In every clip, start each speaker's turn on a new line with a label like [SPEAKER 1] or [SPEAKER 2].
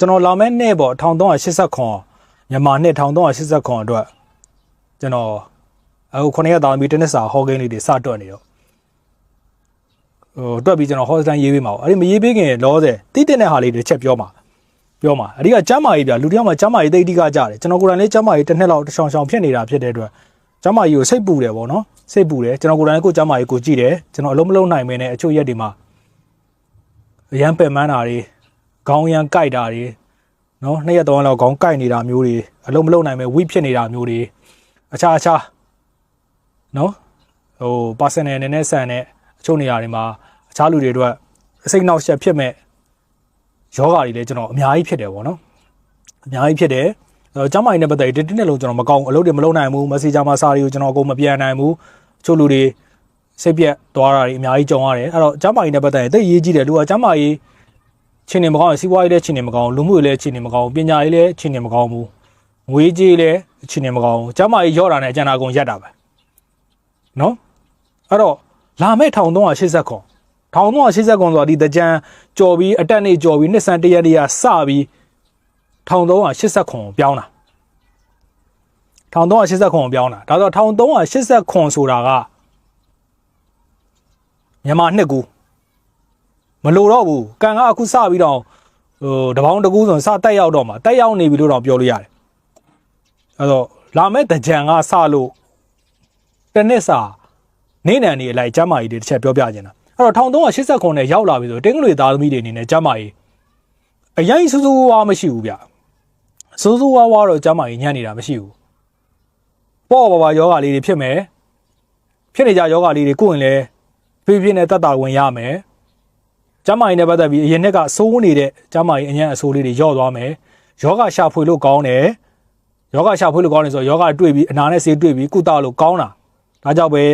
[SPEAKER 1] ကျွန်တော်လာမဲ့နှစ်ပေါ့1389မြန်မာနှစ်1389အတွက်ကျွန်တော်အခုခုနှစ်ရက်သားပြီးတနစ်စာဟောကိန်းလေးတွေစတွက်နေတော့ဟိုတွက်ပြီးကျွန်တော်ဟောစတန်ရေးပေးမှာပေါ့အဲ့ဒီမရေးပေးခင်လောဆယ်တိတိတဲ့ဟာလေးတွေချက်ပြောမှာပြောမှာအဓိကကျမ်းမာရေးပြလူတစ်ယောက်မှာကျမ်းမာရေးတိတ်တိကကြတယ်ကျွန်တော်ကိုယ်တိုင်လေးကျမ်းမာရေးတစ်နှစ်လောက်တစ်ချောင်ချောင်ဖြစ်နေတာဖြစ်တဲ့အတွက်ကျမ်းမာရေးကိုစိတ်ပူတယ်ပေါ့နော်စိတ်ပူတယ်ကျွန်တော်ကိုယ်တိုင်ကိုကျမ်းမာရေးကိုကြည့်တယ်ကျွန်တော်အလုံးမလုံးနိုင်မင်းနဲ့အချို့ရက်တွေမှာအရန်ပယ်မန်းတာတွေ ခေါင်းရန်ကြိုက်တာတွေနော်နှစ်ရက်သုံးရက်လောက်ခေါင်းကြိုက်နေတာမျိုးတွေအလုံးမလုံးနိုင်မဲ့ဝိဖြစ်နေတာမျိုးတွေအခြားအခြားနော်ဟို personal နဲ့နဲ့ဆန်တဲ့အချို့နေရာတွေမှာအခြားလူတွေအတွက်အစိတ်နောက်ဆက်ဖြစ်မဲ့ယောဂါတွေလည်းကျွန်တော်အများကြီးဖြစ်တယ်ပေါ့နော်အများကြီးဖြစ်တယ်အဲကျမ်းမာရေးနဲ့ပတ်သက်ပြီးတင်းတင်းလုံးကျွန်တော်မကောင်းအလုပ်တွေမလုပ်နိုင်ဘူး messenger မှာစာတွေကိုကျွန်တော်အကုန်မပြန်နိုင်ဘူးအချို့လူတွေစိတ်ပြက်သွားတာတွေအများကြီးကြုံရတယ်အဲ့တော့ကျမ်းမာရေးနဲ့ပတ်သက်ရင်သိရေးကြည့်တယ်လူကကျမ်းမာရေး ချင်းနေမကောင်းစီးပွားရေးလည်းချင်းနေမကောင်းလူမှုရေးလည်းချင်းနေမကောင်းပညာရေးလည်းချင်းနေမကောင်းဘူးငွေကြေးလည်းချင်းနေမကောင်းကျမ်းမာရေးရော့တာနဲ့အကျဉ်းအကုန်ရက်တာပဲနော်အဲ့တော့လာမဲ့1380ခွန်1380ခွန်ဆိုတာဒီတကြံကြော်ပြီးအတက်နေကြော်ပြီးနှစ်ဆန်တရက်တရစပြီး1380ခွန်ပြောင်းတာ1380ခွန်ပြောင်းတာဒါဆို1380ခွန်ဆိုတာကမြန်မာနှစ်ကူ မလိုတော့ဘူးကံကအခုစပြီးတော့ဟိုတပေါင်းတကူဆိုစတက်ရောက်တော့မှာတက်ရောက်နေပြီလို့တော့ပြောလို့ရတယ်အဲတော့လာမဲ့တကြံကစလို့တစ်နှစ်စာနေနံနေအလိုက်ကျမ်းမာရေးတွေတစ်ချက်ပြောပြခြင်းတာအဲ့တော့1380ခွန်နဲ့ရောက်လာပြီဆိုတင်းကလေးသားသမီးတွေအနေနဲ့ကျမ်းမာရေးအရင်စူးစူးဝါးမရှိဘူးဗျစူးစူးဝါးဝါတော့ကျမ်းမာရေးညံ့နေတာမရှိဘူးပေါ့ပါပါယောဂလေးတွေဖြစ်မယ်ဖြစ်နေကြယောဂလေးတွေကိုယ်ရင်လဲဖြည်းဖြည်းနဲ့တတ်တာဝင်ရမယ် ကျမ်းမာရေးနဲ့ပတ်သက်ပြီးအရင်နှစ်ကစိုးနေတဲ့ကျမ်းမာရေးအញ្ញံအဆိုးလေးတွေယော့သွားမယ်ယောဂရှာဖွေလို့ကောင်းတယ်ယောဂရှာဖွေလို့ကောင်းတယ်ဆိုတော့ယောဂတွေ့ပြီးအနာနဲ့ဆေးတွေ့ပြီးကုသလို့ကောင်းတာဒါကြောင့်ပဲ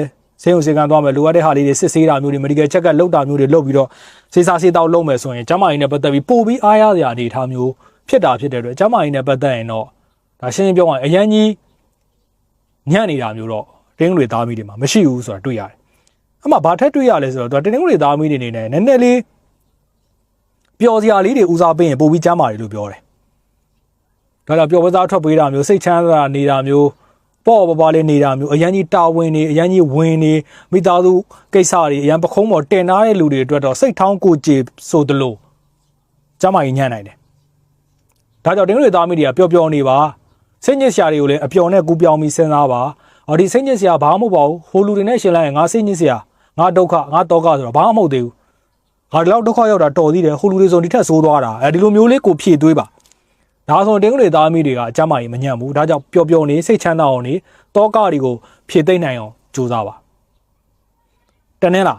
[SPEAKER 1] ဆေးရုံဆေးကန်းသွားမယ်လိုအပ်တဲ့ဟာလေးတွေစစ်ဆေးတာမျိုးတွေ medical check up လုပ်တာမျိုးတွေလုပ်ပြီးတော့ဆေးစားဆေးတောက်လုပ်မယ်ဆိုရင်ကျန်းမာရေးနဲ့ပတ်သက်ပြီးပို့ပြီးအားရစရာအနေအထားမျိုးဖြစ်တာဖြစ်တဲ့အတွက်ကျန်းမာရေးနဲ့ပတ်သက်ရင်တော့ဒါရှင်းရှင်းပြောရရင်အရန်ကြီးညံ့နေတာမျိုးတော့တင်းတွေသားမိတွေမှာမရှိဘူးဆိုတာတွေ့ရတယ်။အမှဘာထက်တွေ့ရလဲဆိုတော့တင်းတွေသားမိတွေအနေနဲ့နည်းနည်းလေး ပျော်စရာလေးတွေဦးစားပေးရင်ပို့ပြီးကျန်းမာတယ်လို့ပြောတယ်။ဒါကြောင့်ပျော်ပစားထွက်ပေးတာမျိုးစိတ်ချမ်းသာနေတာမျိုးပေါ့ပပလေးနေတာမျိုးအရန်ကြီးတာဝန်နေအရန်ကြီးဝင်နေမိသားစုကိစ္စတွေအရန်ပခုံးပေါ်တင်ထားတဲ့လူတွေအတွက်တော့စိတ်ထောင်းကိုကြေဆိုသလိုကျမကြီးညံ့နိုင်တယ်။ဒါကြောင့်တင်းတွေသားမိတွေကပျော်ပျော်နေပါစိတ်ညစ်စရာတွေကိုလည်းအပျော်နဲ့ကူပြောင်းပြီးစဉ်းစားပါ။အော်ဒီစိတ်ညစ်စရာဘာမှမဟုတ်ပါဘူး။ဟိုလူတွေနဲ့ရှင်လိုက်ရင်ငါစိတ်ညစ်စရာငါဒုက္ခငါတောကဆိုတော့ဘာမှမဟုတ်သေးဘူး။ ငါဒီလောက်ဒုက္ခရောက်တာတော်သေးတယ်ဟိုလူတွေဆိုဒီထက်ဆိုးသွားတာအဲဒီလိုမျိုးလေးကိုဖြည့်သွေးပါ။ဒါဆိုတင်းကလေးသားမိတွေကအကျမ်းမာကြီးမညံ့ဘူးဒါကြောင့်ပျော်ပျော်နေစိတ်ချမ်းသာအောင်နေတောကတွေကိုဖြည့်သိမ့်နိုင်အောင်ကြိုးစားပါတနင်္လာ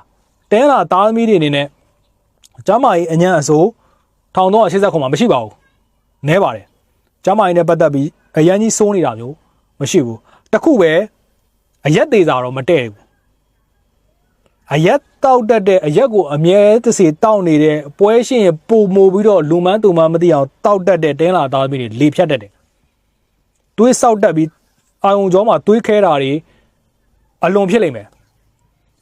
[SPEAKER 1] တင်းလာသားသမီးတွေအနေနဲ့ကျမ်းမာကြီးအညံ့အစိုး1380ခုမှမရှိပါဘူးနဲပါတယ်ကျမ်းမာကြီးနဲ့ပတ်သက်ပြီးအရန်ကြီးစိုးနေတာမျိုးမရှိဘူးတခုပဲအရက်သေးစာတော့မတည့်ဘူး အရက်တောက်တတ်တဲ့အရက်ကိုအမြဲတစေတောက်နေတဲ့ပွဲရှင်ရပုံမိုပြီးတော့လူမန်းသူမန်းမသိအောင်တောက်တတ်တဲ့တင်းလာသားသမီးတွေလေဖြတ်တတ်တယ်တွေးဆောက်တက်ပြီးအာယုံကျော်မှာတွေးခဲတာတွေအလွန်ဖြစ်လိမ့်မယ်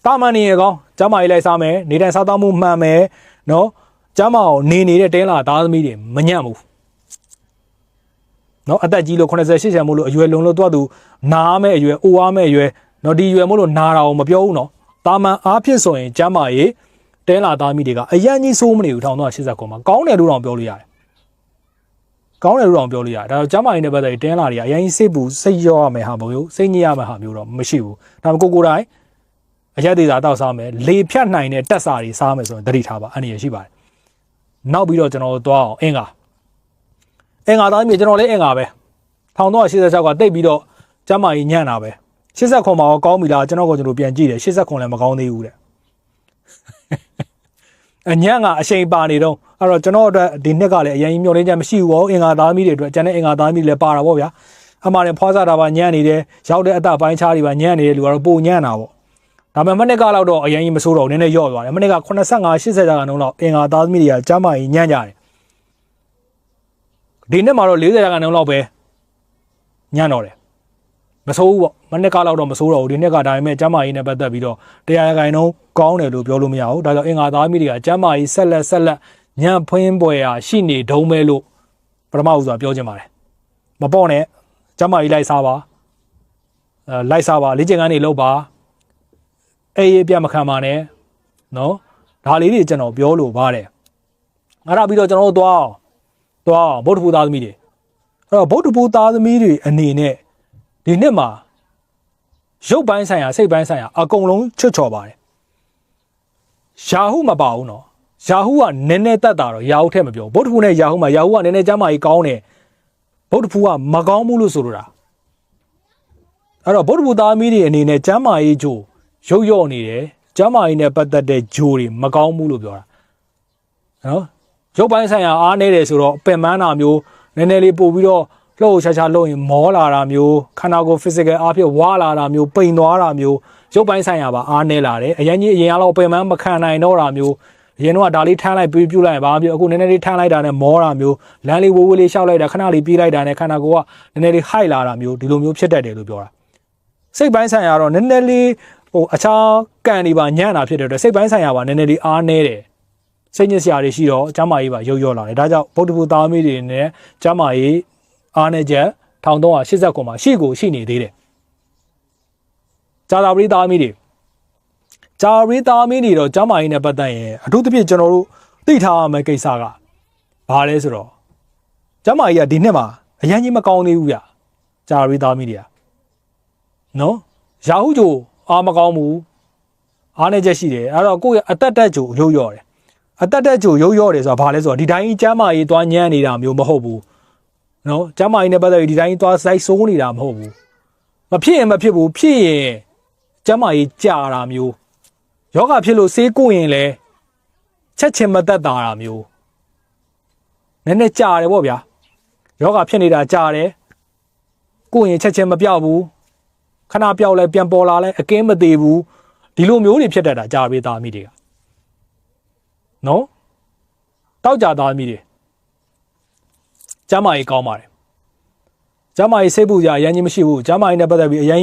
[SPEAKER 1] တာမန်နေရကောင်းကျမကြီးလိုက်စားမယ်နေတိုင်းစားသားမှုမှန်မယ်နော်ကျမအောင်နေနေတဲ့တင်းလာသားသမီးတွေမညံ့ဘူးနော်အသက်ကြီးလို့80 80မို့လို့အရွယ်လုံလို့တော့သူနားမဲ့အရွယ်အိုအားမဲ့အရွယ်နော်ဒီအရွယ်မို့လို့နာတာကိုမပြောဘူးနော် တာမန်အားဖြစ်ဆိုရင်ကျမကြီးတဲလာသားမိတွေကအရန်ကြီးစိုးမနေဘူးထောင်တော့80ကောမှာကောင်းတယ်လို့တော့ပြောလို့ရတယ်ကောင်းတယ်လို့တော့ပြောလို့ရတယ်ဒါတော့ကျမကြီးနဲ့ပတ်သက်ပြီးတင်းလာတွေကအရင်စိတ်ပူစိတ်ရောရမယ်ဟာမဟုတ်စိတ်ညစ်ရမယ်ဟာမျိုးတော့မရှိဘူးဒါပေမဲ့ကိုကိုတိုင်းအရက်သေးစာတောက်စားမယ်လေဖြတ်နိုင်တဲ့တက်စာတွေစားမယ်ဆိုရင်တတိထားပါအနေရရှိပါတယ်နောက်ပြီးတော့ကျွန်တော်တို့သွားအောင်အင်္ဂါအင်္ဂါသားမျိုးကျွန်တော်လည်းအင်္ဂါပဲ1386ကတိတ်ပြီးတော့ကျမကြီးညံ့တာပဲ 80ခွန်မှာရောကောင်းပြီလားကျွန်တော်ကကျွန်တော်ပြန်ကြည့်တယ်80ခွန်လည်းမကောင်းသေးဘူးတဲ့အညံ့ကအချိန်ပါနေတော့အဲ့တော့ကျွန်တော်အတွက်ဒီနှစ်ကလည်းအရင်မျောလင်းချက်မရှိဘူးပေါ့အင်္ဂါသားမိတွေအတွက်ကျန်တဲ့အင်္ဂါသားမိတွေလည်းပါတာပေါ့ဗျာအမှားနဲ့ဖွားစားတာပါညံ့နေတယ်ရောက်တဲ့အတပိုင်းခြားတွေပါညံ့နေတယ်လူကတော့ပုံညံ့တာပေါ့ဒါပေမဲ့မနစ်ကတော့တော့အရင်ကြီးမဆိုးတော့နည်းနည်းယော့သွားတယ်မနစ်က85 80ရာခိုင်နှုန်းလောက်အင်္ဂါသားမိတွေကကျမ်းမာကြီးညံ့ကြတယ်ဒီနှစ်မှာတော့40ရာခိုင်နှုန်းလောက်ပဲညံ့တော့တယ် မဆိုးဘူးပေါ့မနှစ်ကလောက်တော့မဆိုးတော့ဘူးဒီနှစ်ကဒါပေမဲ့ကျမ်းမာရေးနဲ့ပတ်သက်ပြီးတော့တရားခိုင်နှုန်းကောင်းတယ်လို့ပြောလို့မရဘူးဒါကြောင့်အင်္ဂါသားမိတွေကကျမ်းမာရေးဆက်လက်ဆက်လက်ညံ့ဖွင်းပွဲရာရှိနေတုံးပဲလို့ပထမဦးစွာပြောချင်ပါတယ်မပေါ့နဲ့ကျမကြီးလိုက်စားပါအဲလိုက်စားပါလေ့ကျင့်ခန်းတွေလုပ်ပါအေးအေးပြတ်မခံပါနဲ့နော်ဒါလေးတွေကျွန်တော်ပြောလို့ပါတယ်အဲ့ဒါပြီးတော့ကျွန်တော်တို့သွားအောင်သွားအောင်ဗုဒ္ဓဘုသားသမီးတွေအဲ့တော့ဗုဒ္ဓဘုသားသမီးတွေအနေနဲ့ ဒီနှစ်မှာရုပ်ပိုင်းဆိုင်ရာစိတ်ပိုင်းဆိုင်ရာအကုန်လုံးချွတ်ချော်ပါတယ်ယာဟုမပါဘူးနော်ယာဟုကနည်းနည်းတက်တာတော့ယာဟုထက်မပြောဗုဒ္ဓဘုနဲ့ယာဟုမှာယာဟုကနည်းနည်းကျမ်းမာကြီးကောင်းတယ်ဗုဒ္ဓဘုကမကောင်းဘူးလို့ဆိုလိုတာအဲ့တော့ဗုဒ္ဓဘုသားသမီးတွေအနေနဲ့ကျမ်းမာရေးဂျိုရုပ်ရော့နေတယ်ကျမ်းမာရေးနဲ့ပတ်သက်တဲ့ဂျိုတွေမကောင်းဘူးလို့ပြောတာနော်ရုပ်ပိုင်းဆိုင်ရာအားနေတယ်ဆိုတော့ပင်ပန်းတာမျိုးနည်းနည်းလေးပို့ပြီးတော့ လှုပ်ရှားရှားလှုပ်ရင်မောလာတာမျိုးခန္ဓာကိုယ် physical အားဖြင့်ဝါလာတာမျိုးပိန်သွားတာမျိုးရုပ်ပိုင်းဆိုင်ရာပါအားနေလာတယ်အရင်ကြီးအရင်ကတော့ပင်ပန်းမခံနိုင်တော့တာမျိုးအရင်တော့ဒါလေးထမ်းလိုက်ပြီးပြုတ်လိုက်ရင်ဘာမှမပြောအခုနည်းနည်းလေးထမ်းလိုက်တာနဲ့မောတာမျိုးလမ်းလေးဝိုးဝိုးလေးရှောက်လိုက်တာခဏလေးပြေးလိုက်တာနဲ့ခန္ဓာကိုယ်ကနည်းနည်းလေးဟိုက်လာတာမျိုးဒီလိုမျိုးဖြစ်တတ်တယ်လို့ပြောတာစိတ်ပိုင်းဆိုင်ရာတော့နည်းနည်းလေးဟိုအခြားကန်တွေပါညံ့တာဖြစ်တဲ့အတွက်စိတ်ပိုင်းဆိုင်ရာပါနည်းနည်းလေးအားနေတယ်စိတ်ညစ်စရာတွေရှိတော့ကျမ်းမာရေးပါရုပ်ရော့လာတယ်ဒါကြောင့်ဗုဒ္ဓဘုသားမီးတွေနဲ့ကျမ်းမာရေး အားနေချက်1389မှာရှိကိုရှိနေသေးတယ်ဇာတာပရိသားမီးတွေဂျာရီသားမင်းတွေတော့ကျမ်းမာရေးနဲ့ပတ်သက်ရင်အထူးသဖြင့်ကျွန်တော်တို့သိထားရမယ့်ကိစ္စကဘာလဲဆိုတော့ကျမ်းမာရေးကဒီနှစ်မှာအရင်ကြီးမကောင်းသေးဘူးဗျဂျာရီသားမင်းတွေကနော်ရာဟုဂျိုအားမကောင်းဘူးအားနေချက်ရှိတယ်အဲ့တော့ကိုယ့်ရဲ့အသက်တက်ဂျိုရုပ်ရော့တယ်အသက်တက်ဂျိုရုပ်ရော့တယ်ဆိုတာဘာလဲဆိုတော့ဒီတိုင်းကျမ်းမာရေးသွားညံ့နေတာမျိုးမဟုတ်ဘူး နော်ကျမ်းမာရေးနဲ့ပတ်သက်ပြီးဒီတိုင်းသွားစိုက်ဆိုးနေတာမဟုတ်ဘူးမဖြစ်ရင်မဖြစ်ဘူးဖြစ်ရင်ကျမ်းမာရေးကြာတာမျိုးယောဂဖြစ်လို့ဆေးကုရင်လည်းချက်ချင်းမသက်တာတာမျိုးနည်းနည်းကြာတယ်ပေါ့ဗျာယောဂဖြစ်နေတာကြာတယ်ကုရင်ချက်ချင်းမပြောက်ဘူးခဏပြောက်လဲပြန်ပေါ်လာလဲအကင်းမသေးဘူးဒီလိုမျိုးတွေဖြစ်တတ်တာကြာပေးသားမိတွေကနော်တောက်ကြသားမိတွေ ကျမ်းမာရေးကောင်းပါတယ်ကျမ်းမာရေးစိတ်ပူကြအရင်ကြီးမရှိဘူးကျမ်းမာရေးနဲ့ပတ်သက်ပြီးအရင်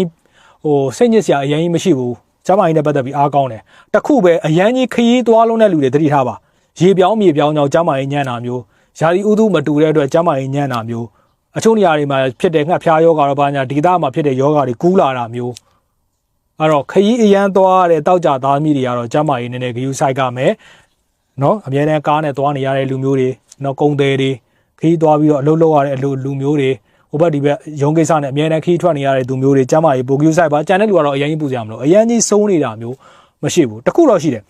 [SPEAKER 1] ဟိုစိတ်ညစ်စရာအရင်ကြီးမရှိဘူးကျမ်းမာရေးနဲ့ပတ်သက်ပြီးအားကောင်းတယ်တခုပဲအရန်ကြီးခရီးသွားလုံးတဲ့လူတွေသတိထားပါရေပြောင်းမြေပြောင်းကြောင့်ကျမ်းမာရေးညံ့တာမျိုးယာဒီဥဒုမတူတဲ့အတွက်ကျမ်းမာရေးညံ့တာမျိုးအချို့နေရာတွေမှာဖြစ်တဲ့ငှက်ဖျားယောဂါတော့ဘာညာဒေသမှာဖြစ်တဲ့ယောဂါတွေကူးလာတာမျိုးအဲ့တော့ခရီးအရန်သွားတဲ့တောက်ကြသားမိတွေကတော့ကျမ်းမာရေးနည်းနည်းဂယူဆိုင်ကမယ်နော်အများနဲ့ကားနဲ့သွားနေရတဲ့လူမျိုးတွေနော်ကုန်းသေးတွေ ခရီးသွားပြီးတော့အလုပ်လုပ်ရတဲ့အလုပ်လူမျိုးတွေဟိုဘက်ဒီဘက်ရုံးကိစ္စနဲ့အများနဲ့ခီးထွက်နေရတဲ့သူမျိုးတွေကျမ်းမာရေးပိုကယူဆိုင်ပါကြံတဲ့လူကတော့အရင်ကြီးပူကြမလို့အရင်ကြီးစိုးနေတာမျိုးမရှိဘူးတခုတော့ရှိတယ်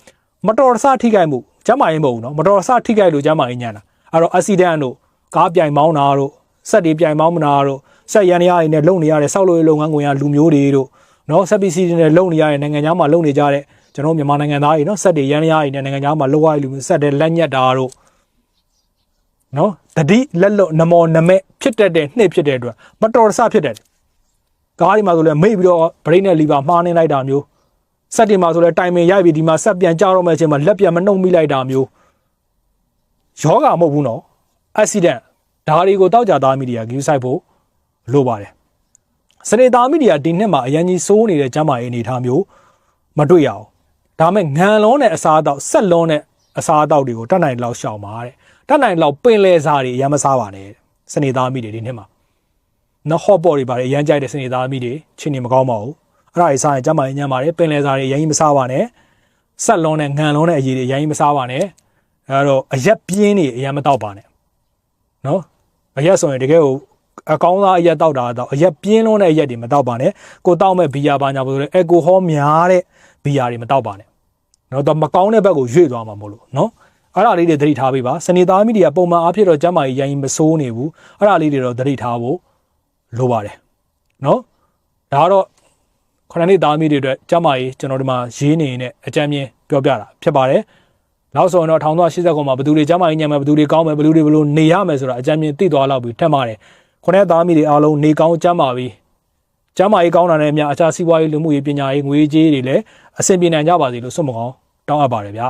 [SPEAKER 1] မတော်တဆထိခိုက်မှုကျမ်းမာရေးမဟုတ်ဘူးနော်မတော်တဆထိခိုက်လို့ကျမ်းမာရေးညံ့တာအဲ့တော့ accident တို့ကားပြိုင်မောင်းတာတို့စက်တွေပြိုင်မောင်းမနာတို့စက်ရန်ရရည်နဲ့လုံနေရတဲ့စောက်လို့လုပ်ငန်းခွင်ကလူမျိုးတွေတို့နော်စက်ပစ္စည်းတွေနဲ့လုံနေရတဲ့နိုင်ငံသားမှာလုံနေကြတဲ့ကျွန်တော်မြန်မာနိုင်ငံသားတွေနော်စက်တွေရန်ရရည်နဲ့နိုင်ငံသားမှာလုံရတဲ့လူမျိုးစက်တွေလက်ညက်တာတို့ နော်တတိလက်လွတ်နမောနမဲဖြစ်တတ်တဲ့နှစ်ဖြစ်တဲ့အတွက်မတော်တဆဖြစ်တတ်တယ်ကားဒီမှာဆိုလဲမိတ်ပြီးတော့ဗရိတ်နဲ့လီဗာမှားနေလိုက်တာမျိုးစက်တင်မှာဆိုလဲတိုင်ပင်ရိုက်ပြီးဒီမှာဆက်ပြန်ကြတော့မယ့်အချိန်မှာလက်ပြန်မနှုတ်မိလိုက်တာမျိုးယောဂမဟုတ်ဘူးနော်အက်ဆီဒန့်ဒါတွေကိုတောက်ကြသားမီဒီယာဂယူဆိုင်ဖို့လိုပါတယ်စနေသားမီဒီယာဒီနှစ်မှာအရင်ကြီးစိုးနေတဲ့ကျမ်းမာရေးအနေအထားမျိုးမတွေ့ရအောင်ဒါမဲ့ငံလုံးနဲ့အစားအသောက်ဆက်လုံးနဲ့အစားအသောက်တွေကိုတတ်နိုင်လောက်ရှောင်ပါတဲ့ တတ်နိုင်လောက်ပင်လဲစားတွေအရင်မစားပါနဲ့စနေသားမီတွေဒီနှစ်မှာနော်ဟော့ပေါ်တွေပါတယ်အရင်ကြိုက်တဲ့စနေသားမီတွေချင်းနေမကောင်းပါဘူးအဲ့ဒါကြီးစားရင်ကျမ်းမာရေးညံ့ပါတယ်ပင်လဲစားတွေအရင်မစားပါနဲ့ဆက်လုံးနဲ့ငံလုံးနဲ့အရည်တွေအရင်မစားပါနဲ့အဲ့တော့အရက်ပြင်းတွေအရင်မတော့ပါနဲ့နော်အရက်ဆိုရင်တကယ်ကိုအကောင်းသားအရက်တောက်တာတော့အရက်ပြင်းလုံးတဲ့အရက်တွေမတောက်ပါနဲ့ကိုတောက်မဲ့ဘီယာပါညာလို့ဆိုလဲအယ်ကိုဟောများတဲ့ဘီယာတွေမတောက်ပါနဲ့နော်တော့မကောင်းတဲ့ဘက်ကိုရွေ့သွားမှာမို့လို့နော် အဲ့ဒါလေးတွေသတိထားပေးပါစနေသားမီဒီယာပုံမှန်အားဖြင့်တော့ကျမ်းမာရေးရိုင်းမစိုးနေဘူးအဲ့ဒါလေးတွေတော့သတိထားဖို့လိုပါတယ်နော်ဒါကတော့ခဏနေ့သားမီတွေအတွက်ကျမ်းမာရေးကျွန်တော်ဒီမှာရေးနေနေအကြမ်းမြင်ပြောပြတာဖြစ်ပါတယ်နောက်ဆိုရင်တော့1380ခုမှာဘယ်သူတွေကျမ်းမာရေးညံ့မယ်ဘယ်သူတွေကောင်းမယ်ဘယ်သူတွေဘယ်လိုနေရမယ်ဆိုတာအကြမ်းမြင်သိသွားလောက်ပြီးထက်ပါတယ်ခုနှစ်သားမီတွေအားလုံးနေကောင်းကျမ်းမာပြီးကျမ်းမာရေးကောင်းတာနဲ့အများအခြားစီးပွားရေးလူမှုရေးပညာရေးငွေကြေးတွေလည်းအဆင်ပြေနိုင်ကြပါစေလို့ဆုမကောင်းတောင်းအပ်ပါတယ်ဗျာ